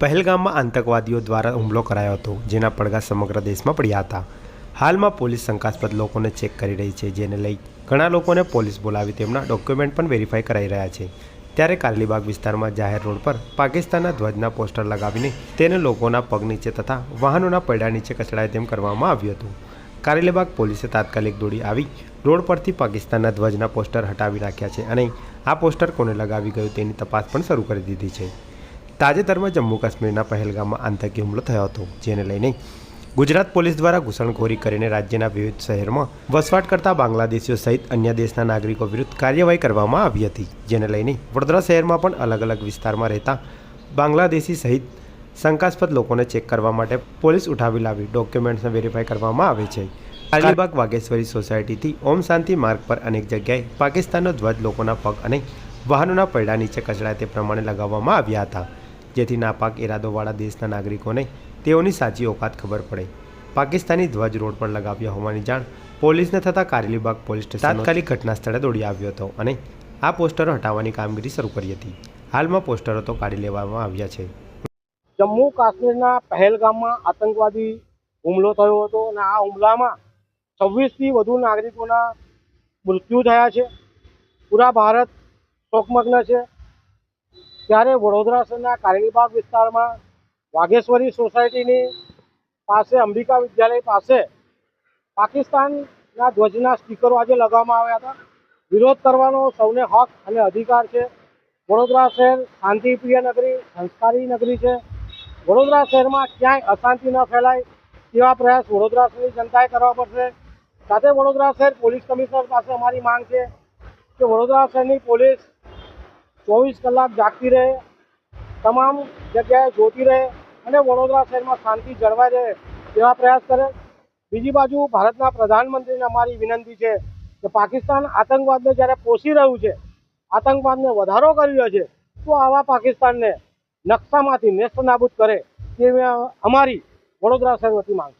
પહેલગામમાં આતંકવાદીઓ દ્વારા હુમલો કરાયો હતો, જેના પડઘા સમગ્ર દેશમાં પડ્યા હતા. હાલમાં પોલીસ શંકાસ્પદ લોકોને ચેક કરી રહી છે, જેને લઈ ઘણા લોકોને પોલીસ બોલાવી તેમના ડોક્યુમેન્ટ પણ વેરીફાઈ કરાઈ રહ્યા છે. ત્યારે કારલીબાગ વિસ્તારમાં જાહેર રોડ પર પાકિસ્તાનના ધ્વજના પોસ્ટર લગાવીને તેને લોકોના પગ નીચે તથા વાહનોના પૈડા નીચે કચડાય તેમ કરવામાં આવ્યું હતું. કારેલીબાગ પોલીસે તાત્કાલિક દોડી આવી રોડ પરથી પાકિસ્તાનના ધ્વજના પોસ્ટર હટાવી નાખ્યા છે અને આ પોસ્ટર કોને લગાવી ગયું તેની તપાસ પણ શરૂ કરી દીધી છે. તાજેતરમાં જમ્મુ કાશ્મીરના પહેલગામમાં આતંકી હુમલો થયો હતો જેને લઈને ગુજરાત પોલીસ દ્વારા ઘૂસણખોરી કરીને રાજ્યના વિવિધ શહેરમાં વસવાટ કરતા બાંગ્લાદેશીઓ સહિત અન્ય દેશના નાગરિકો વિરુદ્ધ કાર્યવાહી કરવામાં આવી હતી જેને લઈને વડોદરા શહેરમાં પણ અલગ અલગ વિસ્તારમાં રહેતા બાંગ્લાદેશી સહિત શંકાસ્પદ લોકોને ચેક કરવા માટે પોલીસ ઉઠાવી લાવી ડોક્યુમેન્ટ્સને વેરીફાઈ કરવામાં આવે છે. અલીબાગ વાઘેશ્વરી સોસાયટીથી ઓમ શાંતિ માર્ગ પર અનેક જગ્યાએ પાકિસ્તાનનો ધ્વજ લોકોના પગ અને વાહનોના પૈડા નીચે કચડાય તે પ્રમાણે લગાવવામાં આવ્યા હતા. જેથી નાપાક ઇરાદોવાળા દેશના નાગરિકોને તેઓની સાચી ઓકાત ખબર પડે. પાકિસ્તાની ધ્વજ રોડ પર લગાવ્યા હોવાની જાણ પોલીસને થતાં કારેલીબાગ પોલીસ સ્ટેશન તાત્કાલિક ઘટના સ્થળે દોડી આવ્યો હતો અને આ પોસ્ટરો હટાવવાની કામગીરી શરૂ કરી હતી. હાલમાં પોસ્ટરો તો કાઢી લેવામાં આવ્યા છે. જમ્મુ કાશ્મીરના પહેલગામમાં આતંકવાદી હુમલો થયો હતો અને આ હુમલામાં છવ્વીસથી વધુ નાગરિકોના મૃત્યુ થયા છે. પૂરા ભારત શોકમગ્ન છે. ત્યારે વડોદરા શહેરના કારેલીબાગ વિસ્તારમાં વાઘેશ્વરી સોસાયટીની પાસે અંબિકા વિદ્યાલય પાસે પાકિસ્તાનના ધ્વજના સ્ટીકરો આજે લગાવવામાં આવ્યા હતા. વિરોધ કરવાનો સૌને હક અને અધિકાર છે. વડોદરા શહેર શાંતિપ્રિય નગરી, સંસ્કારી નગરી છે. વડોદરા શહેરમાં ક્યાંય અશાંતિ ન ફેલાય તેવા પ્રયાસ વડોદરા શહેરની જનતાએ કરવા પડશે. સાથે વડોદરા શહેર પોલીસ કમિશનર પાસે અમારી માંગ છે કે વડોદરા શહેરની પોલીસ ચોવીસ કલાક જાગતી રહે, તમામ જગ્યાએ જોતી રહે અને વડોદરા શહેરમાં શાંતિ જળવાઈ રહે તેવા પ્રયાસ કરે. બીજી બાજુ ભારતના પ્રધાનમંત્રીને અમારી વિનંતી છે કે પાકિસ્તાન આતંકવાદને જ્યારે પોષી રહ્યું છે, આતંકવાદને વધારો કરી રહ્યો છે, તો આવા પાકિસ્તાનને નકશામાંથી નેસ્ત નાબૂદ કરે તેવી અમારી વડોદરા શહેર વતી માંગ